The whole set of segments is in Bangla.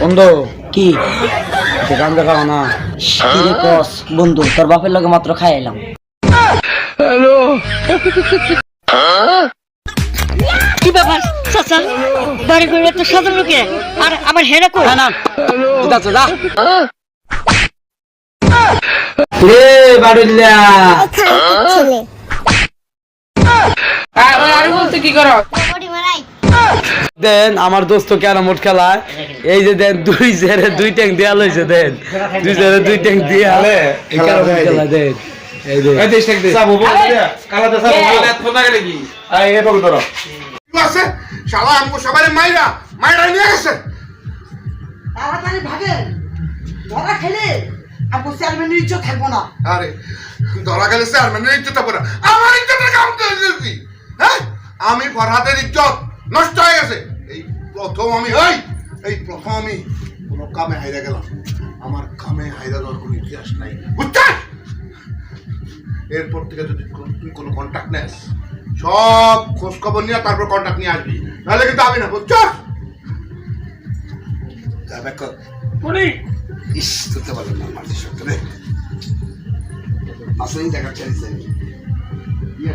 বন্ধু। কি? গান দেখাও না। কস? বন্ধু তোর বাপের লগে মাত্র খাই এলাম। কি ব্যাপার? চাচা বাড়ি করে তো সাধারণ লোকে। আর আমার হেনা কই? না ঠিক আছে যা। রে বাড়ুল্লা। আর বলতে কি করো? দেন আমার দোস্ত ক্যারামোট খেলায়? এই যে দেন দুই জেরে দুই ট্যাঙ্ক দেয়াল হয়েছে দেন। দুই জেরে দুই এই ক্যারামোট খেলা দেন। এই আছে? শালা আমগো সবাই মাইরা মাইরা নিয়ে গেছে। তাড়াতাড়ি ভাগেন। ধরা খেলে আমার চেয়ারম্যানের ইজ্জত থাকব না। আরে ধরা গেলে চেয়ারম্যানের ইজ্জত হবে না। আমার ইজ্জতের কাম হ্যাঁ? আমি ফরহাদের ইজ্জত নষ্ট হয়ে গেছে। প্রথম আমি হই এই প্রথম আমি কোনো কামে হাইরা গেলাম। আমার কামে হাইরা দেওয়ার কোনো ইতিহাস নাই। বুঝছিস এরপর থেকে যদি তুই কোনো কন্ট্যাক্ট নেস সব খোঁজ খবর নিয়ে তারপর কন্ট্যাক্ট নিয়ে আসবি। নাহলে কিন্তু আমি না বুঝছিস ইস ধরতে পারলাম না মারতে সত্য রে। আসলেই দেখা চাইছে ইয়া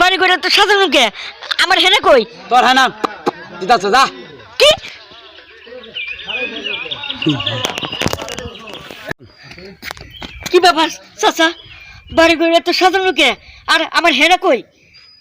বাড়ি করে তো লোকে আমার হেনে কই? তোর হ্যাঁ না যা। কি? কি ব্যাপার চাচা? বাড়ি করে তো লোকে আর আমার হেনা কই?